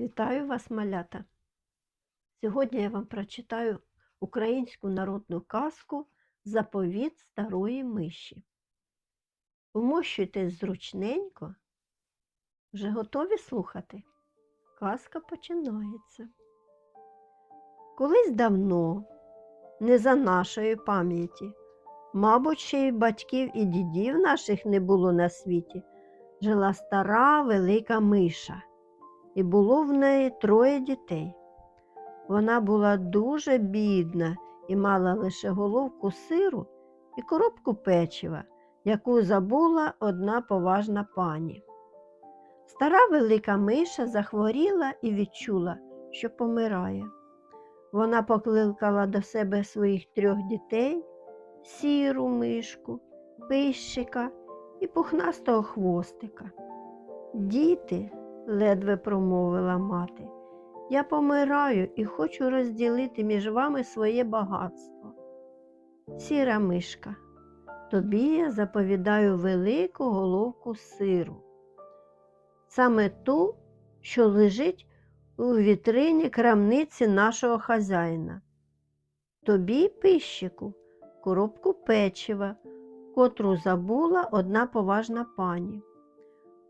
Вітаю вас, малята! Сьогодні я вам прочитаю українську народну казку Заповіт старої миші. Вмощуйтесь зручненько. Вже готові слухати? Казка починається. Колись давно, не за нашої пам'яті, мабуть, ще й батьків і дідів наших не було на світі, жила стара велика миша і було в неї троє дітей. Вона була дуже бідна і мала лише головку сиру і коробку печива, яку забула одна поважна пані. Стара велика миша захворіла і відчула, що помирає. Вона покликала до себе своїх трьох дітей сіру мишку, пищика і пухнастого хвостика. Діти, ледве промовила мати. Я помираю і хочу розділити між вами своє багатство. Сіра мишка, тобі я заповідаю велику головку сиру, саме ту, що лежить у вітрині крамниці нашого хазяїна. Тобі, пищику, коробку печива, котру забула одна поважна пані.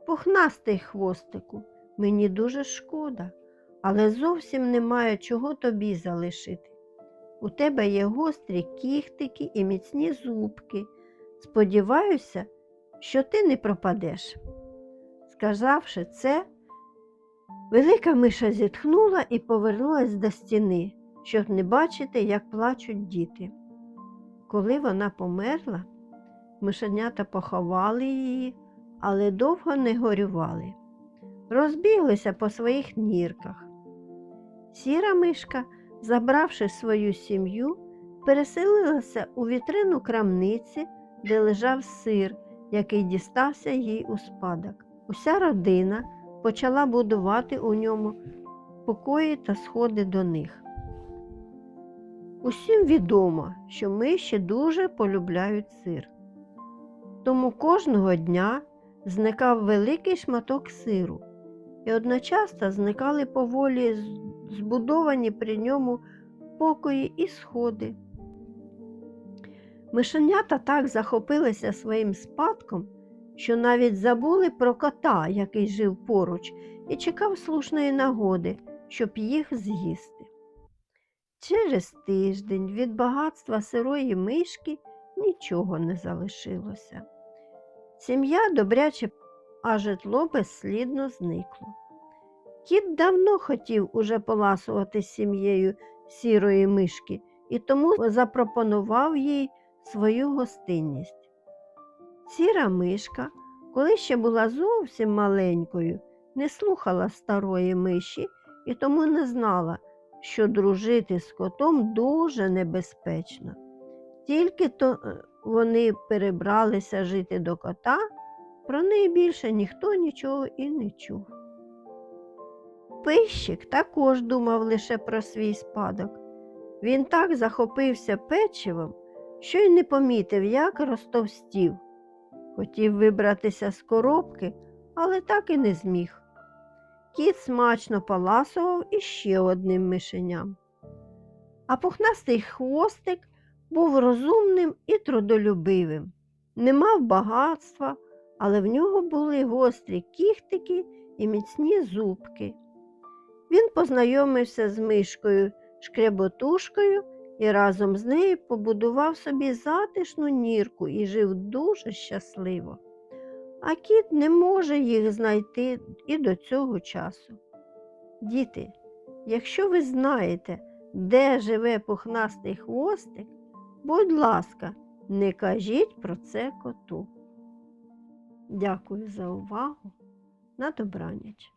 Пухнастий хвостику, мені дуже шкода, але зовсім немає чого тобі залишити. У тебе є гострі кіхтики і міцні зубки. Сподіваюся, що ти не пропадеш. Сказавши це, велика миша зітхнула і повернулась до стіни, щоб не бачити, як плачуть діти. Коли вона померла, мишенята поховали її але довго не горювали. Розбіглися по своїх нірках. Сіра мишка, забравши свою сім'ю, переселилася у вітрину крамниці, де лежав сир, який дістався їй у спадок. Уся родина почала будувати у ньому покої та сходи до них. Усім відомо, що миші дуже полюбляють сир. Тому кожного дня зникав великий шматок сиру, і одночасно зникали поволі збудовані при ньому покої і сходи. Мишенята так захопилися своїм спадком, що навіть забули про кота, який жив поруч, і чекав слушної нагоди, щоб їх з'їсти. Через тиждень від багатства сирої мишки нічого не залишилося. Сім'я добряче, а житло безслідно зникло. Кіт давно хотів уже поласувати з сім'єю сірої мишки і тому запропонував їй свою гостинність. Сіра мишка, коли ще була зовсім маленькою, не слухала старої миші і тому не знала, що дружити з котом дуже небезпечно. Тільки то е, вони перебралися жити до кота, про неї більше ніхто нічого і не чув. Пищик також думав лише про свій спадок. Він так захопився печивом, що й не помітив, як розтовстів. Хотів вибратися з коробки, але так і не зміг. Кіт смачно поласував іще одним мишеням. А пухнастий хвостик був розумним і трудолюбивим, не мав багатства, але в нього були гострі кіхтики і міцні зубки. Він познайомився з мишкою шкряботушкою і разом з нею побудував собі затишну нірку і жив дуже щасливо. А кіт не може їх знайти і до цього часу. Діти, якщо ви знаєте, де живе пухнастий хвостик, Будь ласка, не кажіть про це коту. Дякую за увагу. На добраніч.